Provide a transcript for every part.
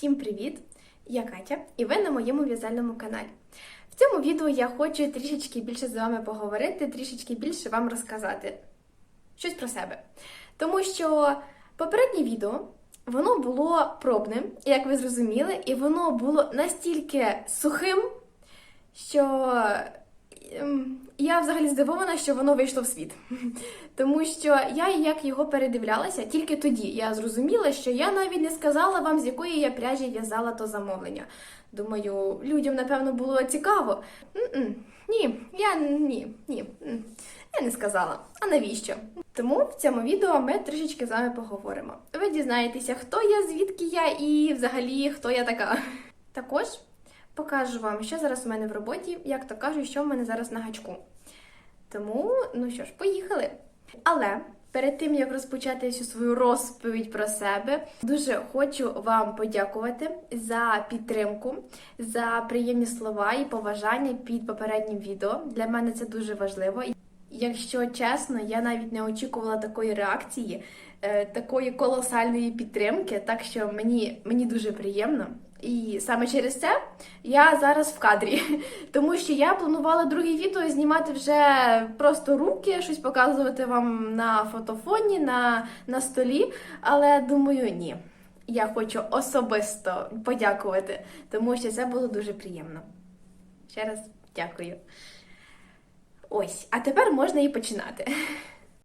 Всім привіт! Я Катя, і ви на моєму в'язальному каналі. В цьому відео я хочу трішечки більше з вами поговорити, трішечки більше вам розказати щось про себе. Тому що попереднє відео воно було пробним, як ви зрозуміли, і воно було настільки сухим, що я взагалі здивована, що воно вийшло в світ. Тому що я як його передивлялася, тільки тоді я зрозуміла, що я навіть не сказала вам, з якої я пряжі в'язала то замовлення. Думаю, людям напевно було цікаво. М-м, Ні, я ні, ні. Я не сказала. А навіщо? Тому в цьому відео ми трішечки з вами поговоримо. Ви дізнаєтеся, хто я, звідки я і взагалі хто я така. Також покажу вам, що зараз у мене в роботі, як то кажуть, що в мене зараз на гачку. Тому, ну що ж, поїхали. Але перед тим як розпочати всю свою розповідь про себе, дуже хочу вам подякувати за підтримку, за приємні слова і поважання під попереднім відео. Для мене це дуже важливо. Якщо чесно, я навіть не очікувала такої реакції, е, такої колосальної підтримки, так що мені, мені дуже приємно. І саме через це я зараз в кадрі, тому що я планувала друге відео знімати вже просто руки, щось показувати вам на фотофоні, на, на столі. Але думаю, ні. Я хочу особисто подякувати, тому що це було дуже приємно. Ще раз дякую. Ось, а тепер можна і починати.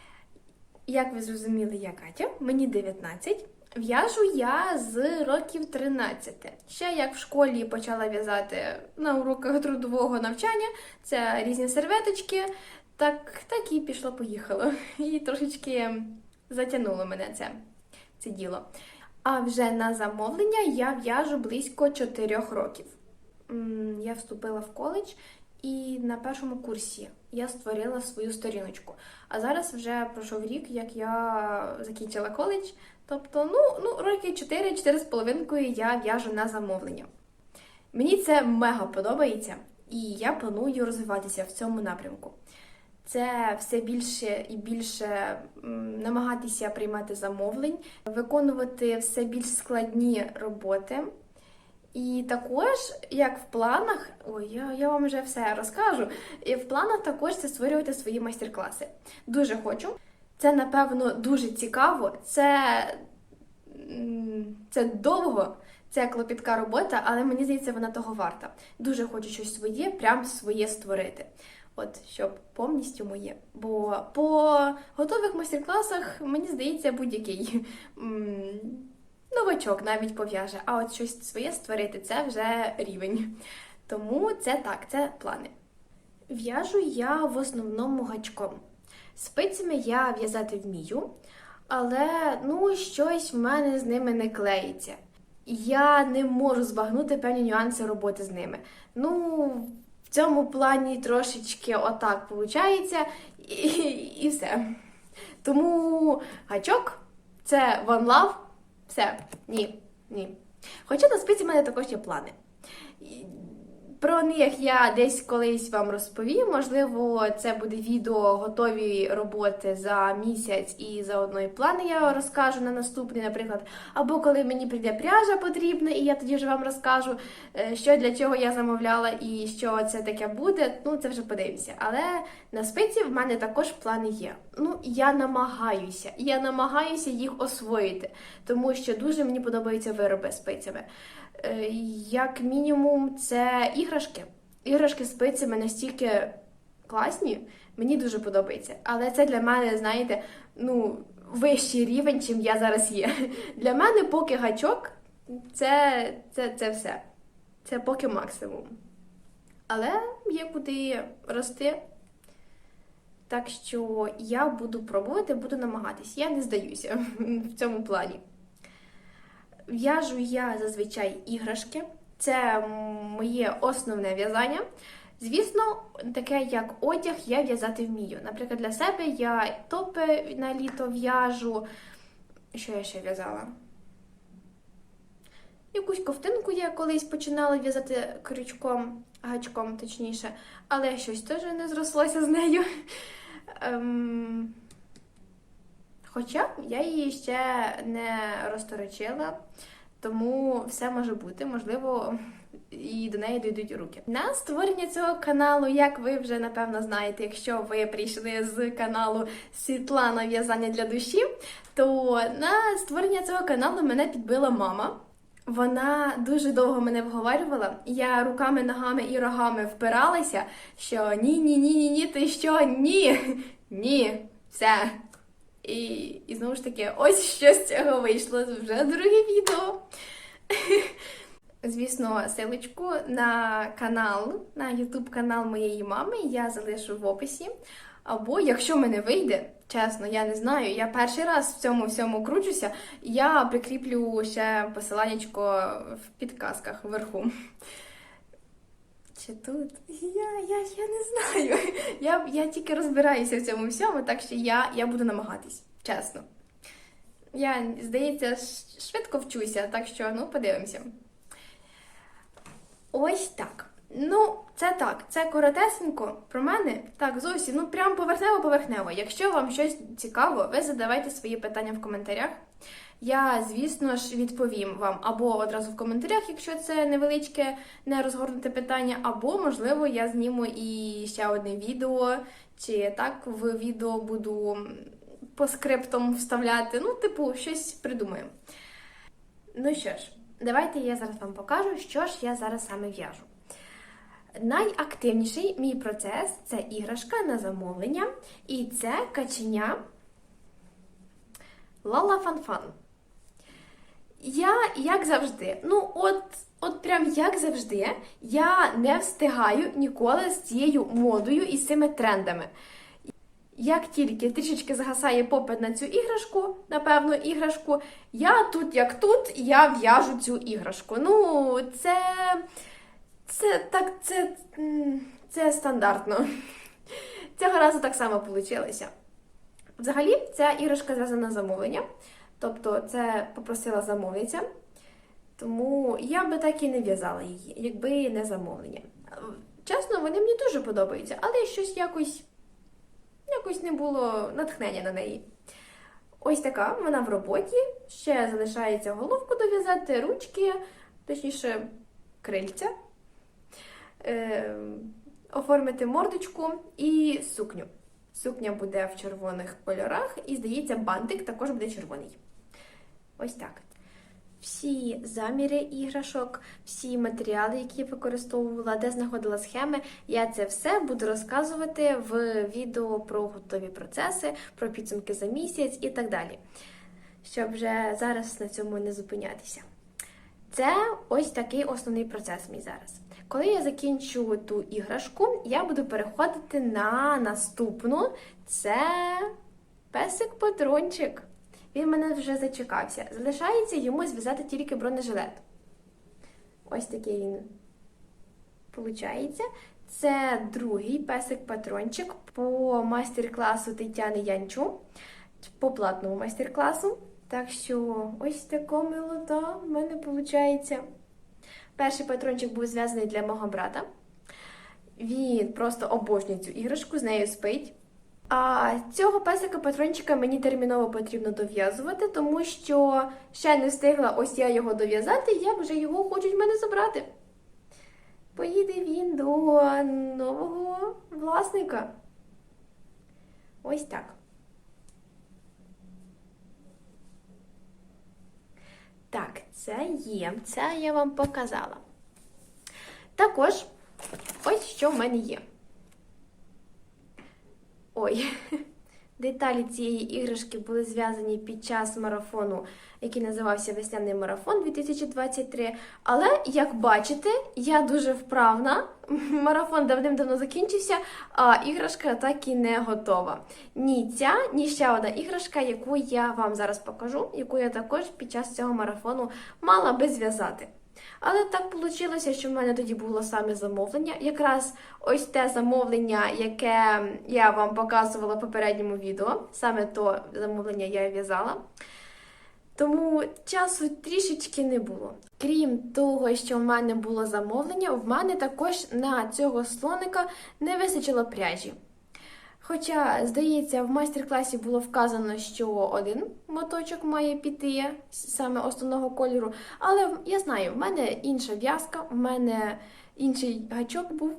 Як ви зрозуміли, я Катя, мені 19. В'яжу я з років 13. Ще як в школі почала в'язати на уроках трудового навчання, це різні серветочки, так, так і пішло-поїхало. І трошечки затягнуло мене це, це діло. А вже на замовлення я в'яжу близько 4 років. Я вступила в коледж і на першому курсі я створила свою сторіночку. А зараз вже пройшов рік, як я закінчила коледж. Тобто, ну, ну роки 4-4,5 я в'яжу на замовлення. Мені це мега подобається, і я планую розвиватися в цьому напрямку. Це все більше і більше намагатися приймати замовлень, виконувати все більш складні роботи. І також, як в планах, ой, я, я вам вже все розкажу. І в планах також це створювати свої майстер-класи. Дуже хочу. Це, напевно, дуже цікаво. Це, це довго, це клопітка робота, але мені здається, вона того варта. Дуже хочу щось своє, прям своє створити. От, щоб повністю моє. Бо по готових майстер-класах, мені здається, будь-який новачок навіть пов'яже. А от щось своє створити це вже рівень. Тому це так, це плани. В'яжу я в основному гачком. Спицями я в'язати вмію, але ну щось в мене з ними не клеїться. Я не можу збагнути певні нюанси роботи з ними. Ну, в цьому плані трошечки отак виходить, і, і все. Тому гачок це one love, все. Ні, ні. Хоча на спиці в мене також є плани. Про них я десь колись вам розповім. Можливо, це буде відео готові роботи за місяць і заодно і плани я розкажу на наступний, наприклад. Або коли мені прийде пряжа потрібна, і я тоді вже вам розкажу, е, що для чого я замовляла і що це таке буде. Ну, це вже подивимося. Але на спиці в мене також плани є. Ну, я намагаюся, я намагаюся їх освоїти, тому що дуже мені подобаються вироби спицями. Е, Як мінімум, це іграшки. Іграшки з спицями настільки класні, мені дуже подобається. Але це для мене, знаєте, ну, вищий рівень, чим я зараз є. Для мене поки гачок це, це, це все. Це поки максимум. Але є куди рости. Так що я буду пробувати, буду намагатись. Я не здаюся в цьому плані. В'яжу я зазвичай іграшки. Це моє основне в'язання. Звісно, таке як одяг я в'язати вмію. Наприклад, для себе я топи на літо в'яжу. Що я ще в'язала? Якусь ковтинку я колись починала в'язати крючком, гачком, точніше, але щось теж не зрослося з нею. Хоча я її ще не розторочила, Тому все може бути, можливо, і до неї дійдуть руки. На створення цього каналу, як ви вже напевно знаєте, якщо ви прийшли з каналу Світлана В'язання для душі, то на створення цього каналу мене підбила мама. Вона дуже довго мене вговарювала. Я руками, ногами і рогами впиралася, що ні, ні, ні, ні, ні, ти що? Ні, ні, все. І, і знову ж таки, ось що з цього вийшло. Вже друге відео. Звісно, силочку на канал, на YouTube канал моєї мами я залишу в описі. Або якщо мене вийде, чесно, я не знаю. Я перший раз в цьому всьому кручуся, я прикріплю ще посиланнячко в підказках вверху. Чи тут? Я, я, я не знаю. Я, я тільки розбираюся в цьому всьому, так що я, я буду намагатись, чесно. Я, здається, швидко вчуся, так що ну подивимося. Ось так. Ну, це так, це коротесенько про мене. Так, зовсім, ну прям поверхнево-поверхнево. Якщо вам щось цікаво, ви задавайте свої питання в коментарях. Я, звісно ж, відповім вам або одразу в коментарях, якщо це невеличке, не розгорнуте питання, або, можливо, я зніму і ще одне відео, чи так в відео буду по скриптам вставляти. Ну, типу, щось придумаю. Ну що ж, давайте я зараз вам покажу, що ж я зараз саме в'яжу. Найактивніший мій процес це іграшка на замовлення, і це каченя Лала Фанфан. Я, як завжди, ну от, от прям як завжди, я не встигаю ніколи з цією модою і з цими трендами. Як тільки трішечки згасає попит на цю іграшку, напевно, іграшку, я тут як тут, я в'яжу цю іграшку. Ну, це. Це так, це, це стандартно. Цього разу так само вийшло. Взагалі, ця іграшка зв'язана на замовлення. Тобто, це попросила замовниця. Тому я би так і не в'язала її, якби не замовлення. Чесно, вони мені дуже подобаються, але щось якось, якось не було натхнення на неї. Ось така вона в роботі. Ще залишається головку дов'язати, ручки, точніше, крильця е, оформити мордочку і сукню. Сукня буде в червоних кольорах, і, здається, бантик також буде червоний. Ось так. Всі заміри іграшок, всі матеріали, які я використовувала, де знаходила схеми, я це все буду розказувати в відео про готові процеси, про підсумки за місяць і так далі. Щоб вже зараз на цьому не зупинятися. Це ось такий основний процес мій зараз. Коли я закінчу ту іграшку, я буду переходити на наступну. Це песик-патрончик. Він мене вже зачекався. Залишається йому зв'язати тільки бронежилет. Ось такий він получається. Це другий песик-патрончик по майстер-класу Тетяни Янчу, по платному майстер-класу. Так що ось така милота в мене виходить. Перший патрончик був зв'язаний для мого брата. Він просто обожнює цю іграшку, з нею спить. А цього песика патрончика мені терміново потрібно дов'язувати, тому що ще не встигла ось я його дов'язати, як вже його хочуть в мене забрати. Поїде він до нового власника. Ось так. Так, це є, це я вам показала. Також, ось що в мене є. Ой, деталі цієї іграшки були зв'язані під час марафону, який називався Весняний марафон 2023. Але, як бачите, я дуже вправна. Марафон давним-давно закінчився, а іграшка так і не готова. Ні ця, ні ще одна іграшка, яку я вам зараз покажу, яку я також під час цього марафону мала би зв'язати. Але так вийшло, що в мене тоді було саме замовлення. Якраз ось те замовлення, яке я вам показувала в попередньому відео. Саме то замовлення я в'язала. Тому часу трішечки не було. Крім того, що в мене було замовлення, в мене також на цього слоника не вистачило пряжі. Хоча, здається, в майстер-класі було вказано, що один моточок має піти саме основного кольору. Але я знаю, в мене інша в'язка, в мене інший гачок був,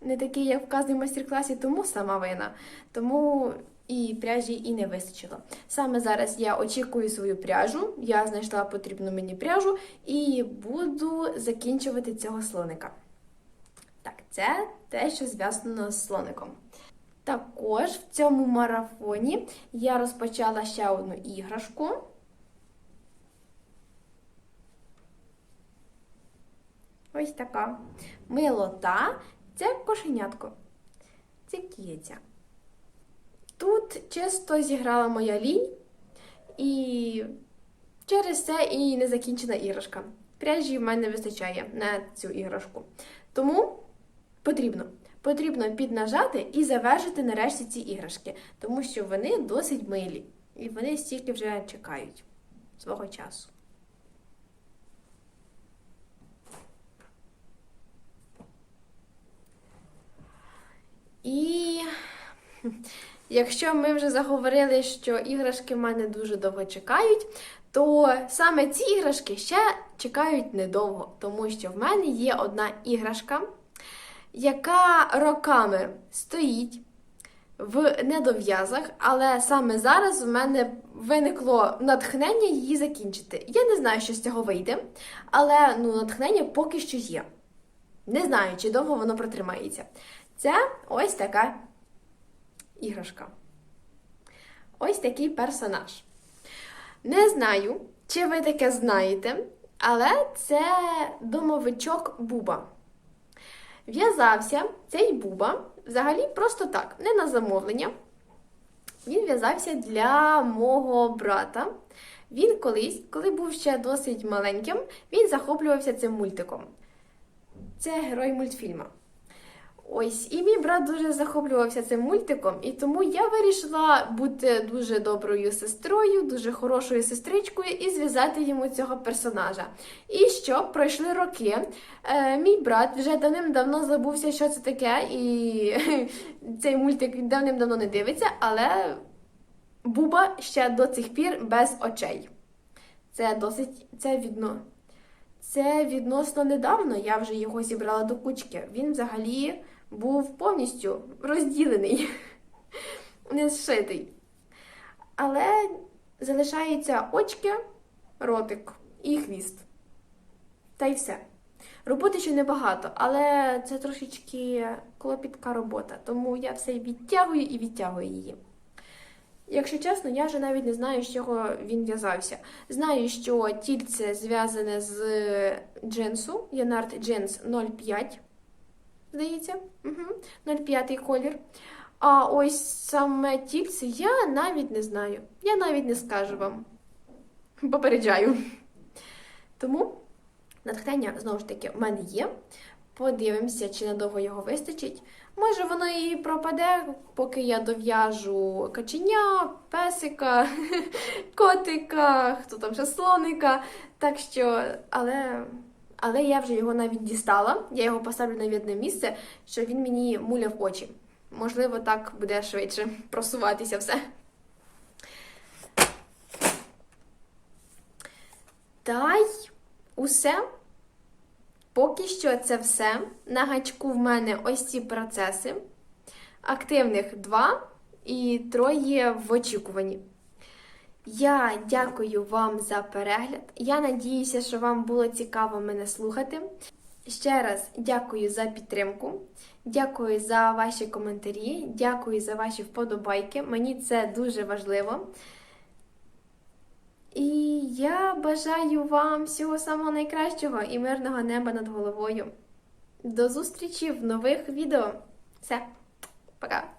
не такий, як вказаний в майстер-класі, тому сама вина. Тому і пряжі і не вистачило. Саме зараз я очікую свою пряжу, я знайшла потрібну мені пряжу і буду закінчувати цього слоника. Так, це те, що зв'язано з слоником. Також в цьому марафоні я розпочала ще одну іграшку. Ось така милота. Це кошенятко. Це кіця. Тут чисто зіграла моя лінь, і через це і незакінчена іграшка. Пряжі в мене вистачає на цю іграшку. Тому потрібно. Потрібно піднажати і завершити нарешті ці іграшки, тому що вони досить милі. І вони стільки вже чекають свого часу. І якщо ми вже заговорили, що іграшки в мене дуже довго чекають, то саме ці іграшки ще чекають недовго, тому що в мене є одна іграшка, яка роками стоїть в недов'язах, але саме зараз в мене виникло натхнення її закінчити. Я не знаю, що з цього вийде, але ну, натхнення поки що є. Не знаю, чи довго воно протримається. Це ось така іграшка. Ось такий персонаж. Не знаю, чи ви таке знаєте, але це домовичок Буба. В'язався цей Буба взагалі просто так, не на замовлення. Він в'язався для мого брата. Він колись, коли був ще досить маленьким, він захоплювався цим мультиком. Це герой мультфільму. Ось, і мій брат дуже захоплювався цим мультиком, і тому я вирішила бути дуже доброю сестрою, дуже хорошою сестричкою і зв'язати йому цього персонажа. І що пройшли роки. Е, Мій брат вже давним-давно забувся, що це таке, і цей мультик давним-давно не дивиться, але Буба ще до цих пір без очей. Це досить це відно. Це відносно недавно я вже його зібрала до кучки. Він взагалі був повністю розділений, не зшитий. Але залишаються очки, ротик і хвіст. Та й все. Роботи ще небагато, але це трошечки клопітка робота, тому я все відтягую і відтягую її. Якщо чесно, я вже навіть не знаю, з чого він в'язався. Знаю, що тільце зв'язане з джинсу, Янарт Джинс 05, здається, угу. 05 колір. А ось саме тільце я навіть не знаю. Я навіть не скажу вам. Попереджаю. Тому натхнення, знову ж таки, в мене є. Подивимося, чи надовго його вистачить. Може, воно і пропаде, поки я дов'яжу каченя, песика, котика, хто там ще слоника. Так що, але але я вже його навіть дістала. Я його поставлю на видне місце, щоб він мені муляв очі. Можливо, так буде швидше просуватися все. Та й усе. Поки що це все. На гачку в мене ось ці процеси. Активних два і троє в очікуванні. Я дякую вам за перегляд. Я надіюся, що вам було цікаво мене слухати. Ще раз дякую за підтримку, дякую за ваші коментарі, дякую за ваші вподобайки. Мені це дуже важливо. І я бажаю вам всього самого найкращого і мирного неба над головою. До зустрічі в нових відео. Все, пока!